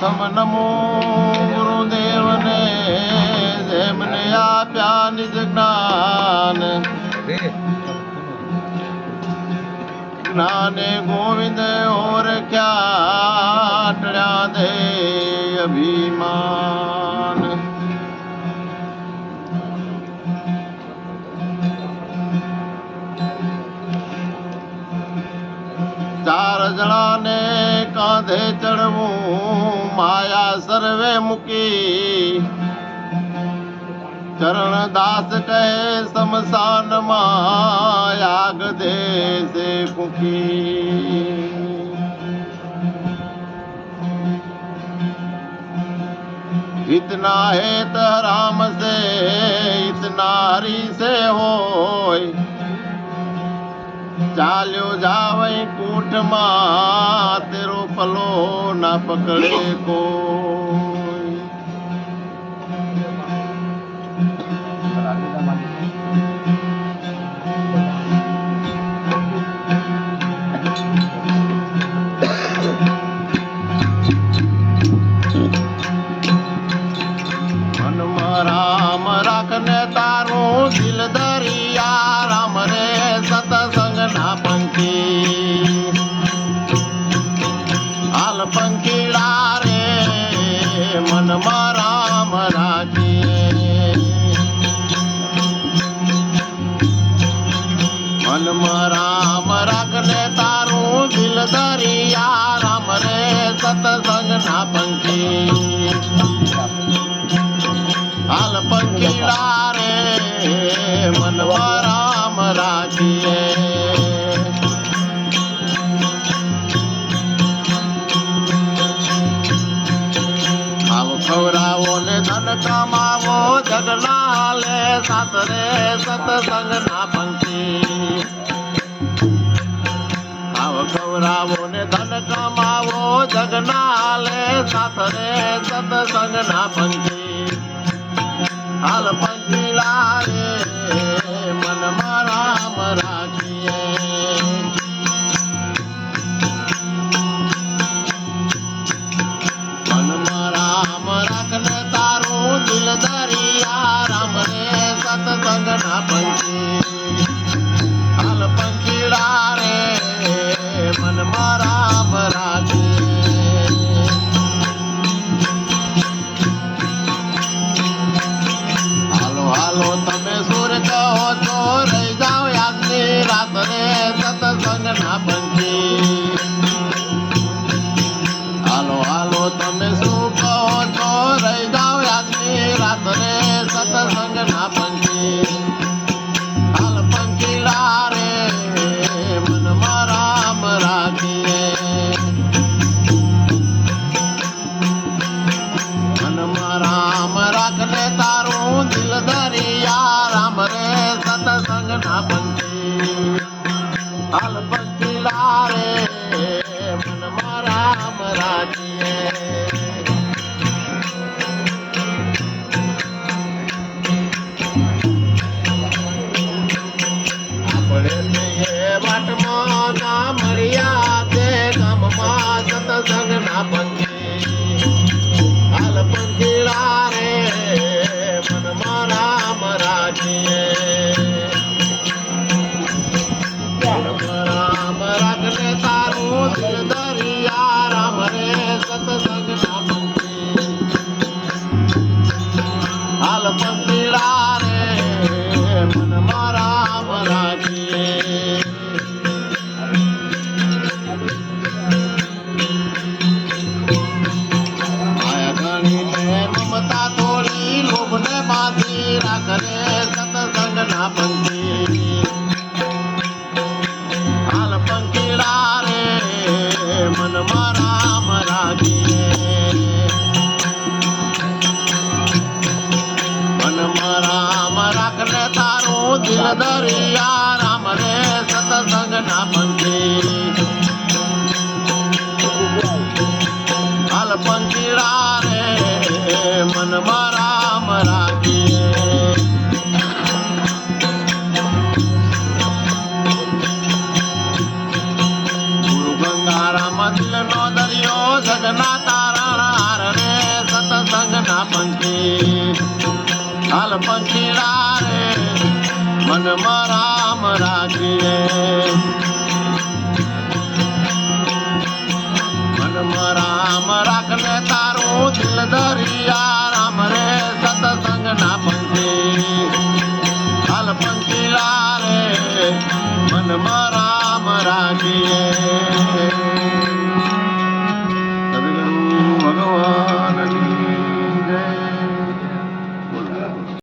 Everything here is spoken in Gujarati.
પ્રથમ નમો ગુરુદેવને જેમને આપ્યા નિજ જ્ઞાન. જ્ઞાને ગોવિંદ ઓર ક્યા દે અભિમાન. ચાર જણાને કાંધે ચડવું માયા સર્વે મૂકી ચરણ દાસ કહે સમસાનમાં યાગ દેશે કુકી इतना है तो राम से इतना हरि से होय ચાલ્યો જાવઈ કૂઠમાં તેરો પલો ના પકડે કોઈ મનમાં હાલ પંખીડા રે મનમાં રામ રાખીએ મનમાં રામ રાખને તારું દિલ દરિયા રામ રે સતસંગ ના પંખી. હાલ પંખીડા રે મનમાં રામ રાખીએ લે સાસરે સતસંગ ના પંખી આવ ગૌરાવો ને ધન કમાવો જગના લે સાસરે સતસંગ ના પંખી હાલ પંખીલા રે મનમાં રામ રાખીએ રાખને તારું દિલ Nazareth. હાલ પંખીડા રે મનમાં રામ રાખીએ મનમાં રામ રાખને તારું દિલ દરિયા, રામ રે સતસંગ ના પંખી હાલ પંખીડા રે મનમાં રામ રાખીએ